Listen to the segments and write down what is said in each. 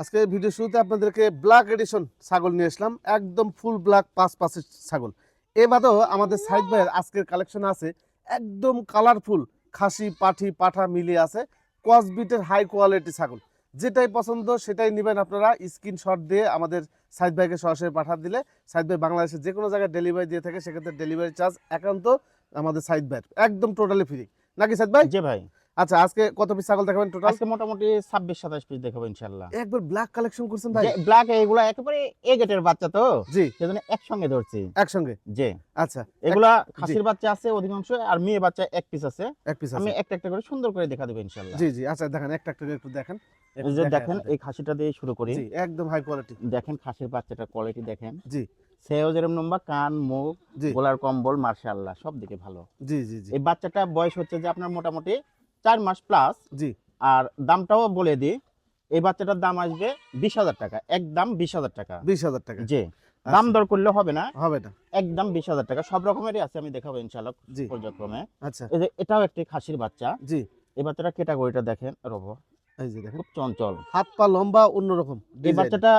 আজকে ভিডিও শুরুতে আপনাদেরকে ব্ল্যাক এডিশন ছাগল নিয়ে আসলাম। একদম ফুল ব্ল্যাক পাঁচ পাঁচের ছাগল। এ বাদেও আমাদের সাইড ভাইয়ের আজকের কালেকশন আছে, একদম কালারফুল খাসি, পাঠি, পাঠা মিলিয়ে আছে কসবিটের হাই কোয়ালিটি ছাগল। যেটাই পছন্দ সেটাই নেবেন আপনারা স্ক্রিনশট দিয়ে আমাদের সাইদ ভাইকে সরাসরি পাঠা দিলে, সাইদ ভাই বাংলাদেশের যে কোনো জায়গায় ডেলিভারি দিয়ে থাকে, সেক্ষেত্রে ডেলিভারি চার্জ একান্ত আমাদের সাইদ ভাইয়ের, একদম টোটালি ফ্রি নাকি সাইদ ভাই? জি ভাই। আচ্ছা আজকে কত পিস ছাগল দেখাবেন টোটাল আজকে মোটামুটি ছাব্বিশ সাতাশ পিস দেখাবো ইনশাল্লাহ একবার ব্ল্যাক কালেকশন করছেন ভাই? ব্ল্যাক এগুলা একেবারে এ গেটের বাচ্চা তো? জি। সেজন্য একসঙ্গে ধরছি। একসঙ্গে? যে আচ্ছা এগুলা খাসির বাচ্চা আছে অধিকাংশ আর মেয়ে বাচ্চা এক পিস আছে। এক পিস আমি একটা একটা করে সুন্দর করে দেখা দেবো ইনশাল্লাহ জি জি আচ্ছা দেখেন একটা একটা করে একটু দেখেন। এই যে দেখেন এই খাসিটা দিয়ে শুরু করি। জি একদম হাই কোয়ালিটি দেখেন খাসির বাচ্চাটার কোয়ালিটি দেখেন। জি। সেও যেরকম লম্বা কান মুখ গোলার কম্বল মার্শাল্লাহ সব দিকে ভালো। জি জি জি। এই বাচ্চাটা বয়স হচ্ছে যে আপনার মোটামুটি চার মাস প্লাস জি। আর দামটাও বলে দিই এই বাচ্চাটার দাম আসবে বিশ হাজার টাকা একদম বিশ হাজার টাকা। বিশ হাজার টাকা। জি আচ্ছা, দাম দর করলে হবে না। হবে না। একদম বিশ হাজার টাকা সব রকমেরই আছে আমি দেখাবো ইনশাল্লাহ জি। পর্যায়ক্রমে। আচ্ছা। এই যে এটাও একটি খাসির বাচ্চা। জি। এই বাচ্চাটা ক্যাটাগরিটা দেখেন রব। এই যে দেখেন। খুব চঞ্চল। হাত পা লম্বা অন্যরকম এই বাচ্চাটা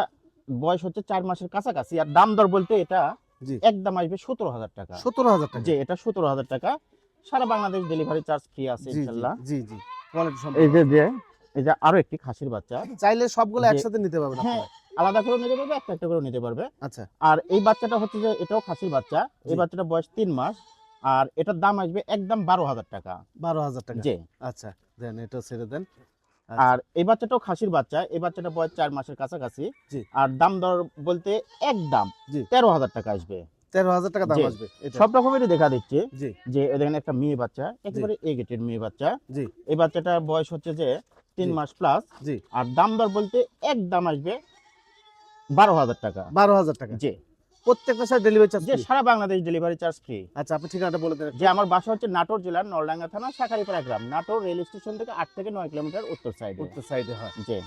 বয়স হচ্ছে চার মাসের কাছাকাছি আর দাম দর বলতে এটা জি। একদম আসবে সতেরো হাজার টাকা। সতেরো হাজার টাকা। যে এটা সতেরো হাজার টাকা। সারা বাংলাদেশ ডেলিভারি চার্জ ফ্রি আছে জি জি জি কোয়ালিটি এই যে যে এই যে আরও একটি খাসির বাচ্চা। চাইলে সবগুলো একসাথে নিতে পারবেন হ্যাঁ আপনারা। আলাদা করে নিতে পারবে একটা একটা করে নিতে পারবে। আচ্ছা। আর এই বাচ্চাটা হচ্ছে যে এটাও খাসির বাচ্চা। এই বাচ্চাটা বয়স তিন মাস। আর এটার দাম আসবে একদম বারো হাজার টাকা। বারো হাজার টাকা। জি। আচ্ছা দেন এটা ছেড়ে দেন। আচ্ছা, আর এই বাচ্চাটাও খাসির বাচ্চা। এই বাচ্চাটা বয়স চার মাসের কাছাকাছি। জি। আর দাম দর বলতে একদম জি। তেরো হাজার টাকা আসবে। তেরো হাজার টাকা দাম আসবে সব রকমেরই দেখা দিচ্ছে। জি। যে একটা মেয়ে বাচ্চা একেবারে এ গেটের মেয়ে বাচ্চা। জি। এই বাচ্চাটার বয়স হচ্ছে যে তিন মাস প্লাস জি। আর দাম দর বলতে এক দাম আসবে বারো হাজার টাকা। বারো হাজার টাকা। প্রত্যেকটা সাথে ডেলিভারি চার্জ যে সারা বাংলাদেশ ডেলিভারি চার্জ ফ্রি আচ্ছা আপনি ঠিকানাটা বলে দেন। যে আমার বাসা হচ্ছে নাটোর জেলার নলডাঙ্গা থানা শাখারিপাড়া গ্রাম। নাটোর রেল স্টেশন থেকে আট থেকে নয় কিলোমিটার উত্তর সাইডে উত্তর সাইডে হয়। যে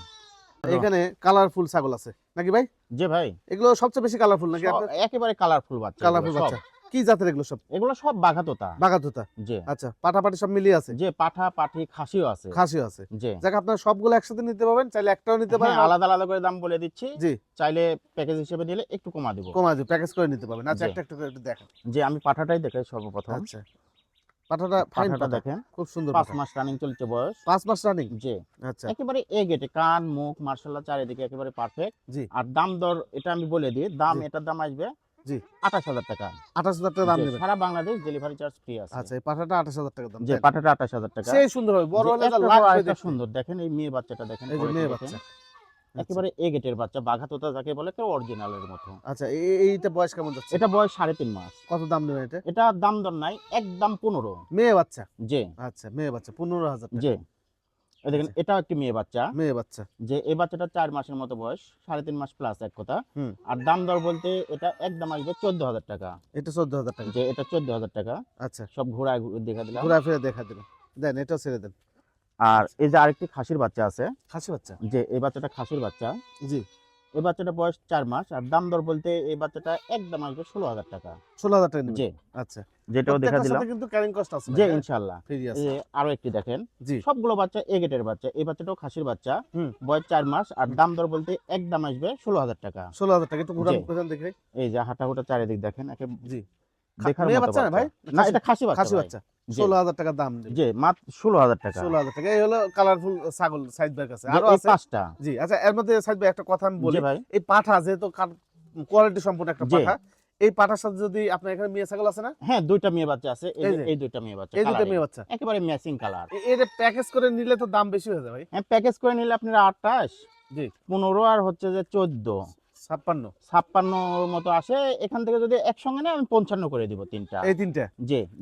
এখানে কালারফুল ছাগল আছে। নাকি ভাই? যে ভাই। এগুলো সবচেয়ে বেশি কালারফুল নাকি একেবারে কালারফুল বাচ্চা কালারফুল বাচ্চা। কি জাতের এগুলো সব? এগুলো সব বাঘাতোতা। বাগাতুতা যে আচ্ছা পাটাপাটি সব মিলিয়ে আছে? যে পাঠা পাঠি খাসিও আছে। খাসিও আছে। যে যাক আপনার সবগুলো একসাথে নিতে পারবেন চাইলে একটাও নিতে পারেন। হ্যাঁ, আলাদা আলাদা করে দাম বলে দিচ্ছি। জি। চাইলে প্যাকেজ হিসেবে নিলে একটু কমা দেবো। কমা দিয়ে প্যাকেজ করে নিতে পারবেন। আচ্ছা একটা একটা করে একটু দেখেন। যে আমি পাঠাটাই দেখাই সর্বপ্রথম। আচ্ছা। পাঠাটা ফাইন পাঠা। দেখেন। খুব সুন্দর পাঁচ মাস রানিং চলছে বয়স। পাঁচ মাস রানিং যে আচ্ছা। একেবারে এ গেটে কান মুখ মার্শাল্লাহ চারিদিকে একেবারে পারফেক্ট জি। আর দাম দর এটা আমি বলে দিই দাম এটার দাম আসবে জি। আঠাশ হাজার টাকা। আঠাশ হাজার টাকা দাম সারা বাংলাদেশ ডেলিভারি চার্জ ফ্রি আছে। আচ্ছা এই পাঠাটা আঠাশ হাজার টাকা দাম পাঠাটা আঠাশ হাজার টাকা। সেই সুন্দর হবে। বড় হলে দেখেন এই মেয়ে বাচ্চাটা দেখেন এই মেয়ে বাচ্চা। একেবারে এ গেটের বাচ্চা বাঘাতোতা যাকে বলে কেউ অরিজিনালের মতো। আচ্ছা এইটা বয়স কেমন যাচ্ছে? এটা বয়স সাড়ে তিন মাস। কত দাম নেবেন এটা? এটা দাম দর নাই একদম পনেরো। মেয়ে বাচ্চা? যে আচ্ছা মেয়ে বাচ্চা পনেরো হাজার এই দেখেন আচ্ছা। এটাও একটি মেয়ে বাচ্চা। মেয়ে বাচ্চা। যে এই বাচ্চাটা চার মাসের মতো বয়স সাড়ে তিন মাস প্লাস এক কথা। আর দাম দর বলতে এটা একদম আসবে চোদ্দ হাজার টাকা। এটা চোদ্দ হাজার টাকা। যে এটা চোদ্দ হাজার টাকা। আচ্ছা। সব ঘুরে দেখা দিলাম। ঘুরা ফিরে দেখা দেবেন দেন এটাও ছেড়ে দেন। আর এই যে আরেকটি খাসির বাচ্চা আছে। খাসি বাচ্চা? যে এই বাচ্চাটা খাসির বাচ্চা। জি। এই বাচ্চাটা বয়স চার মাস আর দাম দর বলতে এই বাচ্চাটা একদম আসবে ষোলো হাজার টাকা। ষোলো হাজার টাকা যে আচ্ছা। যেটাও দেখা দিলাম। কিন্তু ক্যারিং কস্ট আছে আছে। যে আরও একটি দেখেন। জি। সবগুলো বাচ্চা এ গেটের বাচ্চা। এই বাচ্চাটাও খাসির বাচ্চা। বয়স চার মাস আর দাম দর বলতে একদম আসবে ষোলো হাজার টাকা। ষোলো হাজার টাকা। একটু ঘুরান জি। দেখে। এই যে হাঁটা হুটা চারিদিক দেখেন। একে জি। দেখার মতো বাচ্চা না ভাই? না এটা খাসি বাচ্চা খাসি বাচ্চা। জি। ষোলো হাজার টাকা দাম। মাত্র ষোলো হাজার টাকা। ষোলো হাজার টাকা। এই হলো কালারফুল ছাগল সাইড ভাইয়ের কাছে আরও আছে? পাঁচটা। জি আচ্ছা এর মধ্যে সাইড ভাই একটা কথা আমি বলি। ভাই। এই পাঠা যেহেতু কোয়ালিটি সম্পূর্ণ একটা পাঠা এই পাঠার সাথে যদি আপনার এখানে মেয়ে ছাগল আছে না? হ্যাঁ দুইটা মেয়ে বাচ্চা আছে। এই দুইটা মেয়ে বাচ্চা এই coloring। মেয়ে বাচ্চা। একেবারে ম্যাচিং কালার প্যাকেজ করে নিলে তো দাম বেশি হয়ে ভাই। হ্যাঁ প্যাকেজ করে নিলে আপনারা আঠাশ জি। পনেরো আর হচ্ছে যে চোদ্দ। ছাপ্পান্ন। ছাপ্পান্ন মতো আসে এখান থেকে যদি একসঙ্গে আমি পঞ্চান্ন করে দিব তিনটা। এই তিনটা?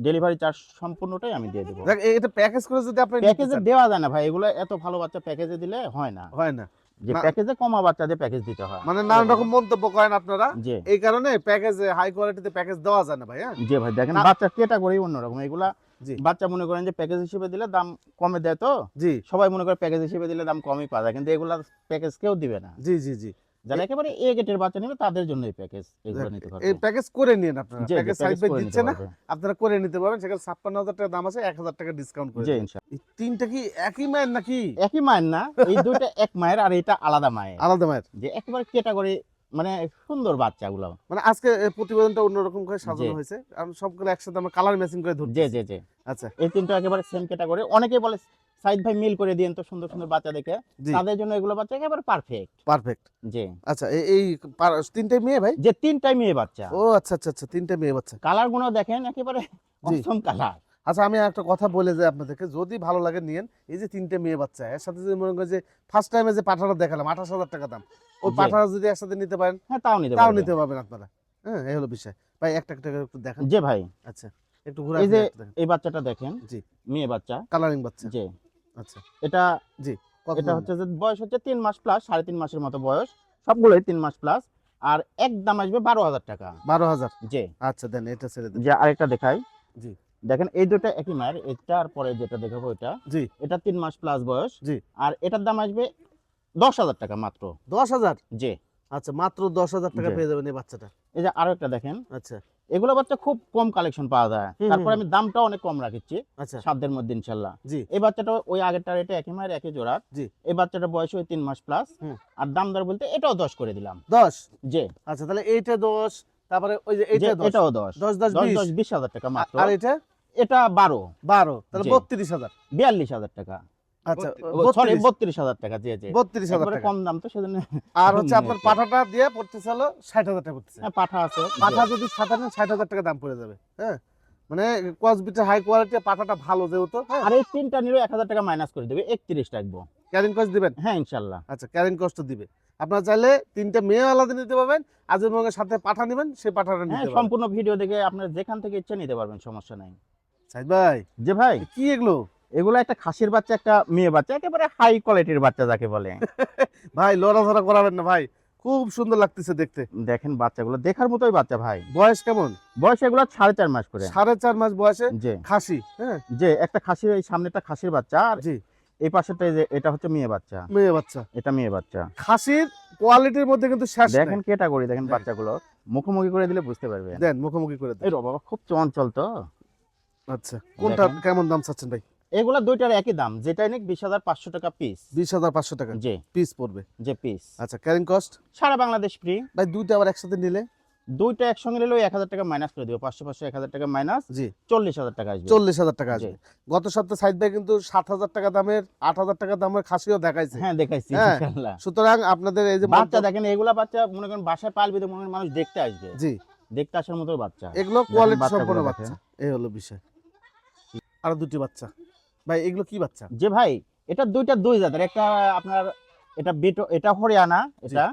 ডেলিভারি চার্জ সম্পূর্ণটাই আমি দিয়ে দেবো। এটা প্যাকেজ করে যদি আপনি প্যাকেজে দেওয়া যায় না ভাই এগুলো এত ভালো বাচ্চা প্যাকেজে দিলে হয় না। হয় না। যে প্যাকেজে কমা বাচ্চাদের প্যাকেজ দিতে হয়। মানে নানান রকম মন্তব্য করেন আপনারা। যে এই কারণে প্যাকেজ হাই কোয়ালিটিতে প্যাকেজ দেওয়া যায় না ভাই হ্যাঁ? ভাই দেখেন বাচ্চা ক্যাটাগরি অন্যরকম এগুলা বাচ্চা মনে করেন যে প্যাকেজ হিসেবে দিলে দাম কমে দেয় তো? জি। সবাই মনে করে প্যাকেজ হিসেবে দিলে দাম কমই পাওয়া যায় কিন্তু এগুলা প্যাকেজ কেউ দিবে না। জি জি জি। যারা একেবারে এ গেটের বাচ্চা নেবে তাদের জন্য এই প্যাকেজ এগুলো নিতে পারবে। এই প্যাকেজ করে নিন আপনারা। প্যাকেজ বাই দিচ্ছে না আপনারা করে নিতে পারবেন। সেখানে ছাপ্পান্ন হাজার টাকা দাম আছে এক হাজার টাকা ডিসকাউন্ট করে জি দেন। ইনশাআল্লাহ। এই তিনটা কি একই মায়ের নাকি? একই মায়ের না এই এক মায়ের আর এটা আলাদা মায়ের। আলাদা মায়ের। যে একেবারে ক্যাটাগরি মানে সুন্দর বাচ্চাগুলো। মানে আজকে প্রতিবেদনটা অন্যরকম করে সাজানো হয়েছে। সবগুলো একসাথে আমরা কালার ম্যাচিং করে ধরছি জি জি জি। আচ্ছা। এই তিনটা একেবারে সেম ক্যাটাগরি অনেকেই বলে সাইদ ভাই মিল করে দিন তো সুন্দর সুন্দর বাচ্চা দেখে। তাদের জন্য এগুলো বাচ্চা একেবারে পারফেক্ট পারফেক্ট জি। আচ্ছা এই- পার- মেয়ে ভাই? যে তিনটাই মেয়ে বাচ্চা। ও আচ্ছা আচ্ছা আচ্ছা তিনটে মেয়ে বাচ্চা। কালারগুলো দেখেন একেবারে অসম কালার আচ্ছা আমি একটা কথা বলে যাই আপনাদেরকে। যদি ভালো লাগে নিয়েন এই যে তিনটে মেয়ে বাচ্চা এর সাথে যদি মনে করেন যে ফার্স্ট টাইমে যে পাঠাটা দেখালাম আঠাশ হাজার টাকা দাম ওই জি। পাঠাটা যদি একসাথে নিতে পারেন হ্যাঁ তাও নিতে তাও নিতে পারবেন আপনারা। হ্যাঁ এই হলো বিষয়। ভাই একটা একটা একটু দেখান। যে ভাই। আচ্ছা একটু ঘুরে এই যে এই বাচ্চাটা দেখেন জি। মেয়ে বাচ্চা। কালারিং বাচ্চা। যে আচ্ছা। এটা কত এটা হচ্ছে যে বয়স হচ্ছে তিন মাস প্লাস সাড়ে তিন মাসের মতো বয়স। সবগুলোই তিন মাস প্লাস আর এক দাম আসবে বারো হাজার টাকা। বারো হাজার? যে আচ্ছা দেন এটা ছেড়ে দেন। যে আরেকটা দেখাই। জি। দেখেন এই দুটো একই মায়ের এটার পরে যেটা দেখাবো এটা। জি। এটা তিন মাস প্লাস বয়স। জি। আর এটার দাম আসবে দশ হাজার টাকা মাত্র। দশ হাজার? যে আচ্ছা মাত্র দশ হাজার টাকা পেয়ে যাবেন এই বাচ্চাটা। এই যে আরও একটা দেখেন। আচ্ছা। এগুলো বাচ্চা খুব কম কালেকশন পাওয়া যায়। তারপর আমি দামটাও অনেক কম রাখিছি আচ্ছা। সাধ্যের মধ্যে ইনশাল্লাহ। জি। এই বাচ্চাটা ওই আগেরটা এটা একই মায়ের একই জোড়া জি। এই বাচ্চাটা বয়স ওই তিন মাস প্লাস আর দাম দর বলতে এটাও দশ করে দিলাম। দশ? যে আচ্ছা তাহলে এইটা দশ তারপরে ওই যে এইটা এটাও দশ। দশ দশ দশ বিশ। হাজার টাকা মাত্র। আর এটা? এটা বারো। বারো। তাহলে জি। বত্রিশ হাজার। বিয়াল্লিশ হাজার টাকা। আচ্ছা সরি বত্রিশ। বত্রিশ হাজার টাকা জি জি। বত্রিশ হাজার টাকা। কম দাম তো সেজন্য আর হচ্ছে আপনার নিয়েছি। পাঠাটা দিয়ে পড়তেছে হলো ষাট হাজার টাকা পড়তেছে। হ্যাঁ, পাঠা আছে। পাঠা যদি সাতান্ন ষাট হাজার টাকা দাম পড়ে যাবে হ্যাঁ? মানে কসবিটা হাই কোয়ালিটি পাঠাটা ভালো যেহেতু হ্যাঁ? আর এই তিনটা নিলেও এক হাজার টাকা মাইনাস করে দেবে একত্রিশ রাখব। ক্যারিং কস্ট দিবেন? হ্যাঁ ইনশাল্লাহ। আচ্ছা ক্যারিং কস্ট দিবে। আপনারা চাইলে তিনটে মেয়ে আলাদা নিতে পারবেন আজমগের সাথে পাঠা নেবেন সেই পাঠাটা হ্যাঁ নিতে পারবেন। সম্পূর্ণ ভিডিও দেখে আপনার যেখান থেকে ইচ্ছা নিতে পারবেন সমস্যা নাই। সাইদ ভাই যে ভাই। কি এগুলো? এগুলো একটা খাসির বাচ্চা একটা মেয়ে বাচ্চা একেবারে হাই কোয়ালিটির বাচ্চা যাকে বলে। ভাই লড়াধরা করাবেন না ভাই। খুব সুন্দর লাগতেছে দেখতে। দেখেন বাচ্চাগুলো দেখার মতোই বাচ্চা ভাই। বয়স কেমন? বয়স এগুলো সাড়ে চার মাস করে। সাড়ে চার মাস বয়সে যে খাসি হ্যাঁ? যে একটা খাসির এই সামনে একটা খাসির বাচ্চা আর জি। এই পাশেটা এই যে এটা হচ্ছে মেয়ে বাচ্চা। মেয়ে বাচ্চা। এটা মেয়ে বাচ্চা। খাসির কোয়ালিটির মধ্যে কিন্তু শেষ দেখেন নাই। ক্যাটাগরি দেখেন। বাচ্চাগুলো। মুখোমুখি করে দিলে বুঝতে পারবে দেন মুখোমুখি করে দেন। এই বাবা খুব চঞ্চল তো। আচ্ছা কোনটা কেমন দাম চাচ্ছেন ভাই? এগুলা দুইটার একই দাম যেটা নিক বিশ হাজার পাঁচশো টাকা পিস বিশ হাজার পাঁচশো টাকা যে পিস পড়বে? যে পিস আচ্ছা ক্যারিং কস্ট সারা বাংলাদেশ ফ্রি ভাই দুইটা আবার একসাথে নিলে? দুইটা একসঙ্গে নিলেও এক হাজার টাকা মাইনাস করে দিও পাঁচশো পাঁচশো এক হাজার টাকা মাইনাস জি। চল্লিশ হাজার টাকা আসবে। চল্লিশ হাজার টাকা আসবে। গত সপ্তাহে সাইড ভাই কিন্তু সাত হাজার টাকা দামের আট হাজার টাকা দামের খাসিও দেখাইছে। হ্যাঁ দেখাইছি হ্যাঁ। সুতরাং আপনাদের এই যে বাচ্চা দেখেন এগুলা বাচ্চা মনে করেন বাসায় পালবে তো মনে করেন মানুষ দেখতে আসবে। জি। দেখতে আসার মতো বাচ্চা। এগুলো কোয়ালিটি সম্পন্ন বাচ্চা। এই হলো বিষয়। আরও দুটি বাচ্চা। ভাই এগুলো কি বাচ্চা? যে ভাই এটা দুইটা দুই জাতের। একটা আপনার এটা বিটো এটা হরিয়ানা এটা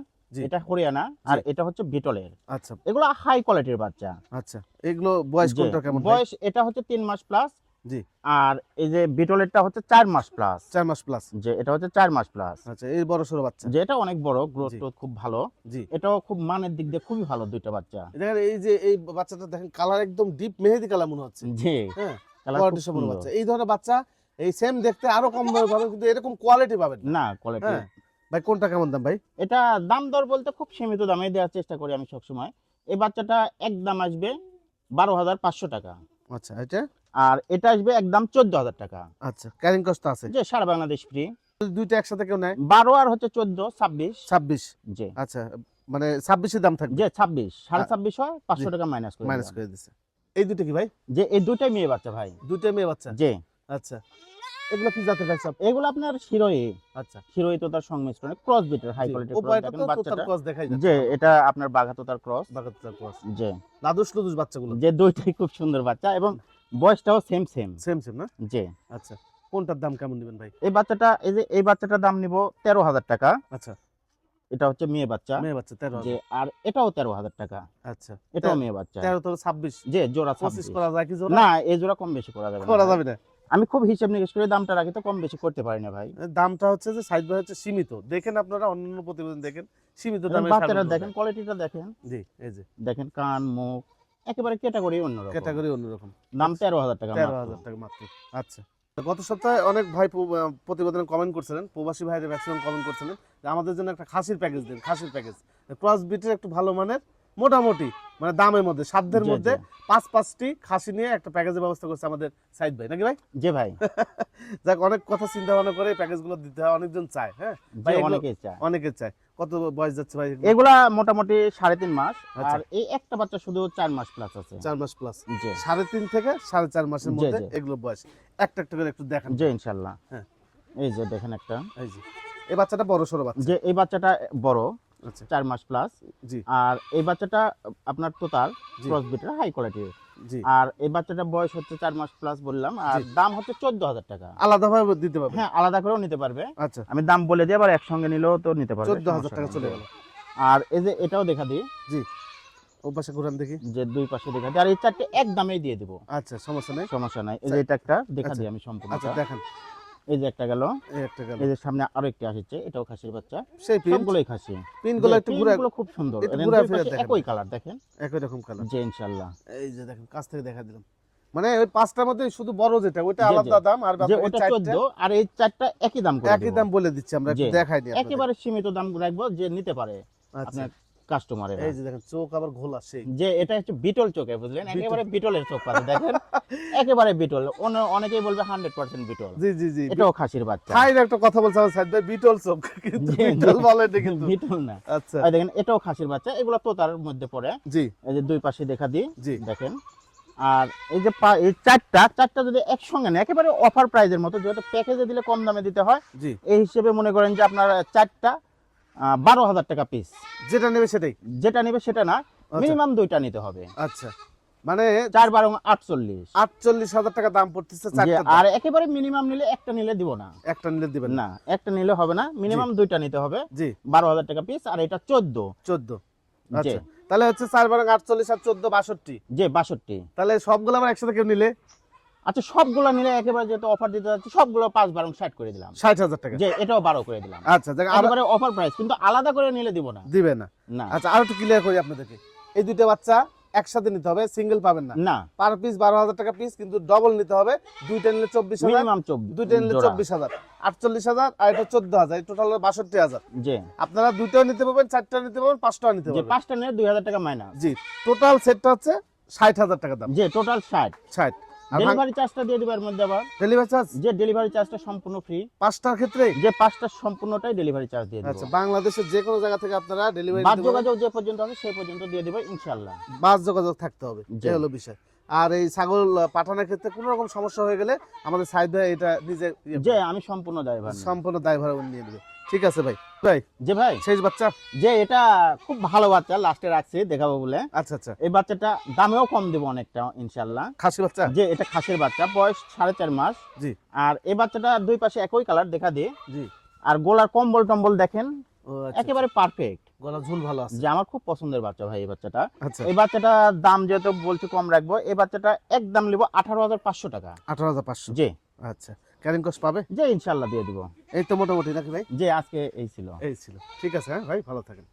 এটা হরিয়ানা আর এটা হচ্ছে বিটলের। আচ্ছা। এগুলো হাই কোয়ালিটির বাচ্চা। আচ্ছা এগুলো বয়স কোনটা কেমন বয়স এটা হচ্ছে তিন মাস প্লাস জি। আর এই যে বিটলেরটা হচ্ছে চার মাস প্লাস চার মাস প্লাস যে এটা হচ্ছে চার মাস প্লাস আচ্ছা এই বড় সড়ো বাচ্চা। যে এটা অনেক বড় গ্রোথ। টোথ খুব ভালো। জি। এটাও খুব মানের দিক দিয়ে খুবই ভালো দুইটা বাচ্চা। দেখেন এই যে এই বাচ্চাটা দেখেন কালার একদম ডিপ মেহেদি কালার মনে হচ্ছে। জি। হ্যাঁ কালার খুব সুন্দর। বাচ্চা। এই ধরনের বাচ্চা এই সেম দেখতে আরও কম দামে পাবেন কিন্তু এরকম কোয়ালিটি পাবেন না। কোয়ালিটি হ্যাঁ। ভাই কোনটা কেমন দাম ভাই? এটা দাম দর বলতে খুব সীমিত দামে দেওয়ার চেষ্টা করি আমি সবসময়। এই বাচ্চাটা এক দাম আসবে বারো হাজার পাঁচশো টাকা। আচ্ছা এটা? আর এটা আসবে একদম চোদ্দ হাজার টাকা। আচ্ছা ক্যারিং কস্ট আছে। যে সারা বাংলাদেশ ফ্রি দুইটা একসাথে কেউ নেয়? বারো আর হচ্ছে চোদ্দ ছাব্বিশ। ছাব্বিশ? যে আচ্ছা মানে ছাব্বিশের দাম থাকবে? যে ছাব্বিশ সাড়ে ছাব্বিশ হয় পাঁচশো জি। টাকা মাইনাস করে মাইনাস করে দিচ্ছে এই দুটো কি ভাই? যে এই দুইটাই মেয়ে বাচ্চা ভাই। দুইটা মেয়ে বাচ্চা? যে আচ্ছা। এগুলো কি জাতের ভাই সব? এগুলো আপনার শিরোই। আচ্ছা। শিরোই তো তার সংমিশ্রণে ক্রস বিটের হাই দেখেন বাচ্চাটা। ক্রস দেখাই যাচ্ছে যে এটা আপনার বাঘাতো তার ক্রস ক্রস যে লাদুস লুদুস বাচ্চাগুলো? যে দুইটাই খুব সুন্দর বাচ্চা এবং বয়সটাও সেম সেম সেম সেম না? আচ্ছা কোনটার দাম কেমন দিবেন ভাই? এই বাচ্চাটা এই যে এই বাচ্চাটার দাম নিব তেরো হাজার টাকা। আচ্ছা। এটা হচ্ছে মেয়ে বাচ্চা। মেয়ে বাচ্চা তেরো যে। আর এটাও তেরো হাজার টাকা। আচ্ছা। এটাও মেয়ে বাচ্চা। তেরো ছাব্বিশ। যে জোড়া ছাব্বিশ। করা যায় কি জোড়া? না এই জোড়া কম বেশি করা যাবে করা যাবে না। আমি খুব হিসেব নিকেশ করে দামটা রাখি তো কম বেশি করতে পারি না ভাই। দামটা হচ্ছে যে সাইজ ভাই হচ্ছে সীমিত। দেখেন আপনারা অন্যান্য প্রতিবেদন দেখেন সীমিত দামে বাচ্চারা দেখেন কোয়ালিটিটা দেখেন। জি এই যে। দেখেন কান মুখ একেবারে ক্যাটাগরি অন্যরকম। ক্যাটাগরি অন্যরকম। দাম তেরো হাজার টাকা তেরো। হাজার টাকা মাত্র। আচ্ছা। গত সপ্তাহে অনেক ভাই প্রতিবেদনে কমেন্ট করছিলেন প্রবাসী ভাইদের ম্যাক্সিমাম কমেন্ট করছিলেন যে আমাদের জন্য একটা খাসির প্যাকেজ দিন খাসির প্যাকেজ ক্রস বিটের একটু ভালো মানের মোটামুটি মানে দামের মধ্যে সাধ্যের মধ্যে পাঁচ পাঁচটি খাসি নিয়ে একটা প্যাকেজের ব্যবস্থা করছে আমাদের সাইদ ভাই নাকি ভাই? যে ভাই। যাক অনেক কথা চিন্তা ভাবনা করে প্যাকেজগুলো দিতে হয় অনেকজন চায় হ্যাঁ? ভাই এগুলো- চায়। অনেকে চায়। কত বয়স যাচ্ছে ভাই এগুলো? মোটামুটি সাড়ে তিন মাস আচ্ছা। আর এই একটা বাচ্চা শুধু চার মাস প্লাস আছে। চার মাস প্লাস সাড়ে তিন থেকে সাড়ে চার মাসের মধ্যে এগুলো বয়স। একটা একটা করে একটু দেখেন। জি ইনশাল্লাহ। হ্যাঁ। এই যে দেখেন একটা। এই যে। এই বাচ্চাটা বড় সড়ো বাচ্চা? যে এই বাচ্চাটা বড়। চার মাস প্লাস আর এই বাচ্চাটা আপনার তোতার জি। ক্রস বিটের হাই কোয়ালিটির আর এই বাচ্চাটা বয়স হচ্ছে চার মাস প্লাস বললাম আর দাম হচ্ছে চোদ্দ হাজার টাকা। আলাদাভাবে দিতে পারবে? হ্যাঁ আলাদা করেও নিতে পারবে। আচ্ছা। আমি দাম বলে দিই আবার একসঙ্গে নিলেও তো নিতে পারবে চোদ্দ হাজার টাকা চলে গেল। আর এই যে এটাও দেখা দিই। ও পাশে ঘুরান দেখি। যে দুই পাশে দেখা দিই। আর এই চারটে এক দামেই দিয়ে দিব। আচ্ছা সমস্যা নেই। সমস্যা নাই। এই যে এটা একটা দেখা আচ্ছা। দিই আমি সম্পূর্ণ আচ্ছা দেখান। এই যে একটা গেল একটা গেল। এই যে সামনে আরও একটি আসছে এটাও খাসির বাচ্চা। সেই খাসি। একটু ঘুরা খুব সুন্দর। এদের ফিরে দেখেন। একই কালার দেখেন? একই রকম কালার যে ইনশাআল্লাহ এই যে দেখেন কাছ থেকে দেখা দিলাম। মানে ওই পাঁচটার মধ্যে শুধু বড় যেটা ওইটা জি, জি। আলাদা দাম আর ওটা আর এই চারটা একই দাম করে একই দাম বলে দিচ্ছি আমরা একটু দেখাই দিই একেবারে সীমিত দাম রাখব যে নিতে পারে। আচ্ছা। কাস্টমারের এই যে দেখেন চোখ আবার ঘোলা সেই। যে এটা হচ্ছে বিটল চোখে বুঝলেন? একেবারে বিটলের চোখ পাবে দেখেন? একেবারে বিটল। অনেকেই বলবে হান্ড্রেড পার্সেন্ট বিটল। জি জি জি এটাও খাসির বাচ্চা। ফাইন একটা কথা বলছে আমার সাইদ ভাই বিটল চোখ কিন্তু। বিটল বলেনি কিন্তু। বিটল না। আচ্ছা। আর দেখেন এটাও খাসির বাচ্চা এগুলো তো তার মধ্যে পড়ে। জি। এই যে দুই পাশে দেখা দিই জি। দেখেন। আর এই যে এই চারটা চারটা যদি একসঙ্গে নেয় একেবারে অফার প্রাইজের মতো যেহেতু প্যাকেজে দিলে কম দামে দিতে হয় জি। এই হিসেবে মনে করেন যে আপনার চারটা বারো হাজার টাকা পিস যেটা নেবে সেটাই? যেটা নেবে সেটা না মিনিমাম দুইটা নিতে হবে। আচ্ছা। মানে চার বারো আটচল্লিশ। আটচল্লিশ হাজার টাকা দাম পড়তেছে আর একেবারে মিনিমাম নিলে একটা নিলে দিব না। একটা নিলে দিবেন না। একটা নিলে হবে না মিনিমাম দুইটা নিতে হবে। জি। বারো হাজার টাকা পিস আর এটা চোদ্দ। চোদ্দ। আচ্ছা। তাহলে হচ্ছে চার বারো আটচল্লিশ আর চোদ্দ বাষট্টি। যে বাষট্টি। তাহলে সবগুলো আবার একসাথে কেউ নিলে? আচ্ছা সবগুলো মিলে একেবারে যেটা অফার দিতে যাচ্ছে সবগুলো পাঁচ বারো ষাট করে দিলাম। ষাট হাজার টাকা। যে এটাও বারো করে দিলাম। আচ্ছা একেবারে অফার প্রাইস কিন্তু আলাদা করে নিলে দিব না। দিবে না। না। আচ্ছা আর একটু ক্লিয়ার করি আপনাদেরকে। এই দুইটা বাচ্চা একসাথে নিতে হবে সিঙ্গেল পাবেন না। না। পার পিস বারো হাজার টাকা পিস কিন্তু ডবল নিতে হবে। দুইটা নিলে চব্বিশ হাজার দুইটা নিলে চব্বিশ হাজার আটচল্লিশ হাজার আর এটা চোদ্দ হাজার টোটাল বাষট্টি হাজার। যে আপনারা দুইটাও নিতে পারবেন চারটা নিতে পারবেন পাঁচটাও নিতে পারবেন। পাঁচটা নিলে দুই হাজার টাকা মাইনাস জি টোটাল সেটটা হচ্ছে ষাট হাজার টাকা দাম। যে টোটাল ষাট। ষাট। ডেলিভারি চার্জটা দিয়ে দেবো এর মধ্যে আবার। ডেলিভারি চার্জ যে ডেলিভারি চার্জটা সম্পূর্ণ ফ্রি পাঁচটার ক্ষেত্রে? যে পাঁচটা সম্পূর্ণটাই ডেলিভারি চার্জ দিয়ে আচ্ছা বাংলাদেশের যে কোনো জায়গা থেকে আপনারা ডেলিভারি বাদ যোগাযোগ যে পর্যন্ত হবে সেই পর্যন্ত দিয়ে দেবো ইনশাল্লাহ বাস যোগাযোগ থাকতে হবে। এই হলো বিষয়। আর এই ছাগল পাঠানোর ক্ষেত্রে কোনো রকম সমস্যা হয়ে গেলে আমাদের সাইড ভাই এটা নিজে ইয়ে যে আমি সম্পূর্ণ ড্রাইভার সম্পূর্ণ দায়ভার নিয়ে নেবে। ঠিক আছে ভাই। ভাই যে ভাই। শেষ বাচ্চা? যে এটা খুব ভালো বাচ্চা লাস্টে রাখছি দেখাবো বলে। আচ্ছা আচ্ছা। এই বাচ্চাটা দামেও কম দেবো অনেকটা ইনশাল্লাহ খাসি বাচ্চা? যে এটা খাসির বাচ্চা বয়স সাড়ে চার মাস। জি। আর এই বাচ্চাটা দুই পাশে একই কালার দেখা দিয়ে জি। আর গোলার কম্বল টম্বল দেখেন আচ্ছা একেবারে পারফেক্ট গলা ঝুল ভালো আছে। যে আমার খুব পছন্দের বাচ্চা ভাই এই বাচ্চাটা। আচ্ছা। এই বাচ্চাটা দাম যেহেতু বলছি কম রাখব এই বাচ্চাটা একদম নিবো আঠারো হাজার পাঁচশো টাকা। আঠারো হাজার পাঁচশো। যে আচ্ছা। ক্যারিং কস্ট পাবে? যে ইনশাল্লাহ দিয়ে দিব। এই তো মোটামুটি নাকি ভাই? যে আজকে এই ছিল। এই ছিল। ঠিক আছে হ্যাঁ ভাই ভালো থাকেন।